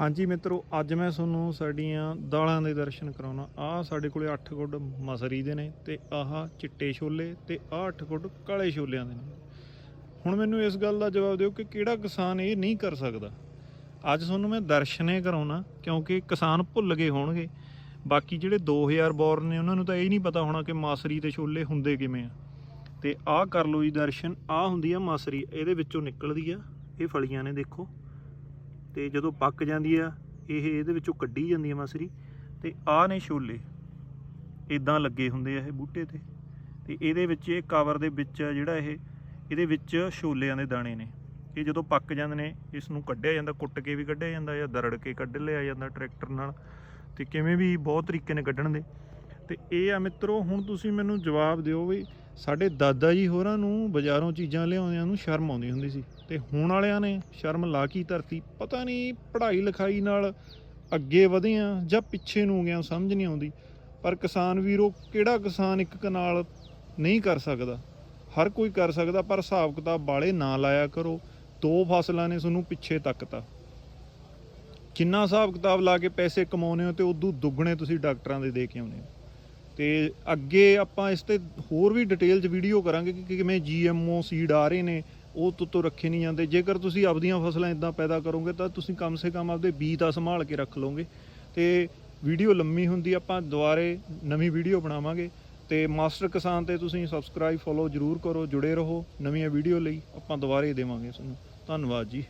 ਹਾਂਜੀ ਮਿੱਤਰੋ, ਅੱਜ ਮੈਂ ਤੁਹਾਨੂੰ ਸਾਡੀਆਂ ਦਾਲਾਂ ਦੇ ਦਰਸ਼ਨ ਕਰਾਉਣਾ। ਆਹ ਸਾਡੇ ਕੋਲੇ 8 ਗੁੱਡ ਮਸਰੀ ਦੇ ਨੇ ਤੇ ਆਹ ਚਿੱਟੇ ਛੋਲੇ ਤੇ ਆਹ 8 ਗੁੱਡ ਕਾਲੇ ਛੋਲਿਆਂ ਦੇ ਨੇ। ਹੁਣ ਮੈਨੂੰ ਇਸ ਗੱਲ ਦਾ ਜਵਾਬ ਦਿਓ ਕਿ ਕਿਹੜਾ ਕਿਸਾਨ ਇਹ ਨਹੀਂ ਕਰ ਸਕਦਾ। ਅੱਜ ਤੁਹਾਨੂੰ ਮੈਂ ਦਰਸ਼ਨੇ ਕਰਾਉਣਾ, ਕਿਉਂਕਿ ਕਿਸਾਨ ਭੁੱਲ ਗਏ ਹੋਣਗੇ। ਬਾਕੀ ਜਿਹੜੇ 2000 ਬੋਰ ਨੇ, ਉਹਨਾਂ ਨੂੰ ਤਾਂ ਇਹ ਨਹੀਂ ਪਤਾ ਹੋਣਾ ਕਿ ਮਾਸਰੀ ਤੇ ਛੋਲੇ ਹੁੰਦੇ ਕਿਵੇਂ ਆ। ਤੇ ਆਹ ਕਰ ਲਓ ਜੀ ਦਰਸ਼ਨ। ਆਹ ਹੁੰਦੀ ਆ ਮਾਸਰੀ, ਇਹਦੇ ਵਿੱਚੋਂ ਨਿਕਲਦੀ ਆ, ਇਹ ਫਲੀਆਂ ਨੇ ਦੇਖੋ। ਤੇ ਜਦੋਂ ਪੱਕ ਜਾਂਦੀ ਆ, ਇਹ ਇਹਦੇ ਵਿੱਚੋਂ ਕੱਢੀ ਜਾਂਦੀ ਆ ਮਸਰੀ, ਤੇ ਆਹ ਨੇ ਛੋਲੇ। ਇਦਾਂ ਲੱਗੇ ਹੁੰਦੇ ਆ ਇਹ ਬੂਟੇ ਤੇ। ਤੇ ਇਹਦੇ ਵਿੱਚ ਇਹ ਕਵਰ ਦੇ ਵਿੱਚ ਜਿਹੜਾ ਇਹ, ਇਹਦੇ ਵਿੱਚ ਛੋਲਿਆਂ ਦੇ ਦਾਣੇ ਨੇ। ਇਹ ਜਦੋਂ ਪੱਕ ਜਾਂਦੇ ਨੇ ਇਸ ਨੂੰ ਕੱਢਿਆ ਜਾਂਦਾ, ਕੁੱਟ ਕੇ ਵੀ ਕੱਢਿਆ ਜਾਂਦਾ ਜਾਂ ਦਰੜ ਕੇ ਕੱਢ ਲਿਆ ਜਾਂਦਾ ਟਰੈਕਟਰ ਨਾਲ। ਤੇ ਕਿਵੇਂ ਵੀ ਬਹੁਤ ਤਰੀਕੇ ਨੇ ਕੱਢਣ ਦੇ। ਤੇ ਇਹ ਆ ਮਿੱਤਰੋ, ਹੁਣ ਤੁਸੀਂ ਮੈਨੂੰ ਜਵਾਬ ਦਿਓ ਵੀ ਸਾਡੇ ਦਾਦਾ ਜੀ ਹੋਰਾਂ ਨੂੰ ਬਾਜ਼ਾਰੋਂ ਚੀਜ਼ਾਂ ਲਿਆਉਂਦਿਆਂ ਨੂੰ ਸ਼ਰਮ ਆਉਂਦੀ ਹੁੰਦੀ ਸੀ ਤੇ ਹੁਣ ਵਾਲਿਆਂ ਨੇ ਸ਼ਰਮ ਲਾ ਕੀ ਧਰਤੀ? ਪਤਾ ਨਹੀਂ ਪੜ੍ਹਾਈ ਲਿਖਾਈ ਨਾਲ ਅੱਗੇ ਵਧੇ ਆ ਜਾਂ ਪਿੱਛੇ ਨੂੰ ਗਿਆ, ਸਮਝ ਨਹੀਂ ਆਉਂਦੀ। ਪਰ ਕਿਸਾਨ ਵੀਰੋ, ਕਿਹੜਾ ਕਿਸਾਨ ਇੱਕ ਕਨਾਲ ਨਹੀਂ ਕਰ ਸਕਦਾ? ਹਰ ਕੋਈ ਕਰ ਸਕਦਾ, ਪਰ ਹਿਸਾਬ ਕਿਤਾਬ ਬਾਲੇ ਨਾ ਲਾਇਆ ਕਰੋ। ਦੋ ਫਸਲਾਂ ਨੇ ਤੁਹਾਨੂੰ ਪਿੱਛੇ ਤੱਕਤਾ। ਜਿੰਨਾ ਹਿਸਾਬ ਕਿਤਾਬ ਲਾ ਕੇ ਪੈਸੇ ਕਮਾਉਨੇ ਹੋ ਤੇ ਉਦੋਂ ਦੁੱਗਣੇ ਤੁਸੀਂ ਡਾਕਟਰਾਂ ਦੇ ਦੇ ਕੇ ਆਉਨੇ ਹੋ? ਤੇ ਅੱਗੇ ਆਪਾਂ ਇਸ ਤੇ ਹੋਰ ਵੀ ਡਿਟੇਲ 'ਚ ਵੀਡੀਓ ਕਰਾਂਗੇ ਕਿ ਕਿਵੇਂ ਜੀਐਮਓ ਸੀਡ ਆ ਰਹੇ ਨੇ, ਉਹ ਤੋਂ ਤੋਂ ਰੱਖੇ ਨਹੀਂ ਜਾਂਦੇ। ਜੇਕਰ ਤੁਸੀਂ ਆਪਦੀਆਂ ਫਸਲਾਂ ਇਦਾਂ ਪੈਦਾ ਕਰੋਗੇ ਤਾਂ ਤੁਸੀਂ ਕਮ ਸੇ ਕਮ ਆਪਦੇ ਬੀਜ ਤਾਂ ਸੰਭਾਲ ਕੇ ਰੱਖ ਲਓਗੇ। ਤੇ ਵੀਡੀਓ ਲੰਮੀ ਹੁੰਦੀ, ਆਪਾਂ ਦੁਬਾਰੇ ਨਵੀਂ ਵੀਡੀਓ ਬਣਾਵਾਂਗੇ। ਤੇ ਮਾਸਟਰ ਕਿਸਾਨ ਤੇ ਤੁਸੀਂ ਸਬਸਕ੍ਰਾਈਬ ਫੋਲੋ ਜਰੂਰ ਕਰੋ, ਜੁੜੇ ਰਹੋ। ਨਵੀਆਂ ਵੀਡੀਓ ਲਈ ਆਪਾਂ ਦੁਬਾਰੇ ਦੇਵਾਂਗੇ ਤੁਹਾਨੂੰ। ਧੰਨਵਾਦ ਜੀ।